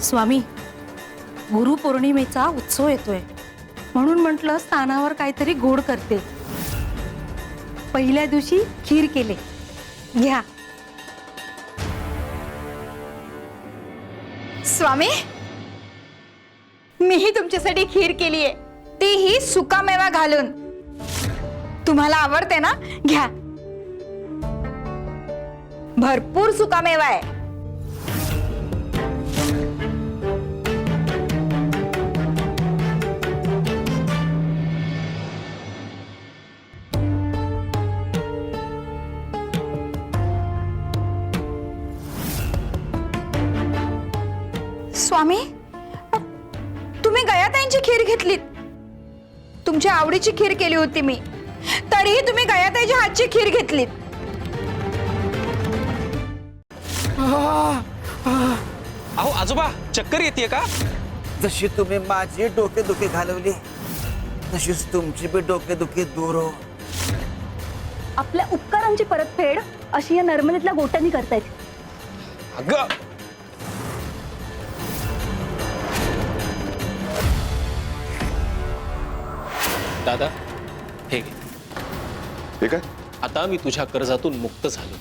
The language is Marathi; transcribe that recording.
स्वामी गुरुपौर्णिमेचा उत्सव येतोय. म्हणून म्हटलं स्थानावर काहीतरी गोड करते. पहिल्या दिवशी खीर केले. घ्या. स्वामी मीही तुमच्यासाठी खीर केली आहे तीही सुकामेवा घालून. तुम्हाला आवडते ना? घ्या. भरपूर सुकामेवा आहे. स्वामी तुम्ही गयाताईंची खीर घेतलीत. तुमच्या आवडीची खीर केली होती मी. तरीही तुम्ही गयाताईच्या हातची खीर घेतलीत. अहो आजोबा चक्कर येते का? जशी तुम्ही माझी डोकेदुखी घालवली तशीच तुमची बी डोकेदुखी दूर हो. आपल्या उपकारांची परतफेड अशी या नर्मदेतल्या गोट्यांनी करतायत. अगं दादा हे घे. हे काय? आता मी तुझ्या कर्जातून मुक्त झालो.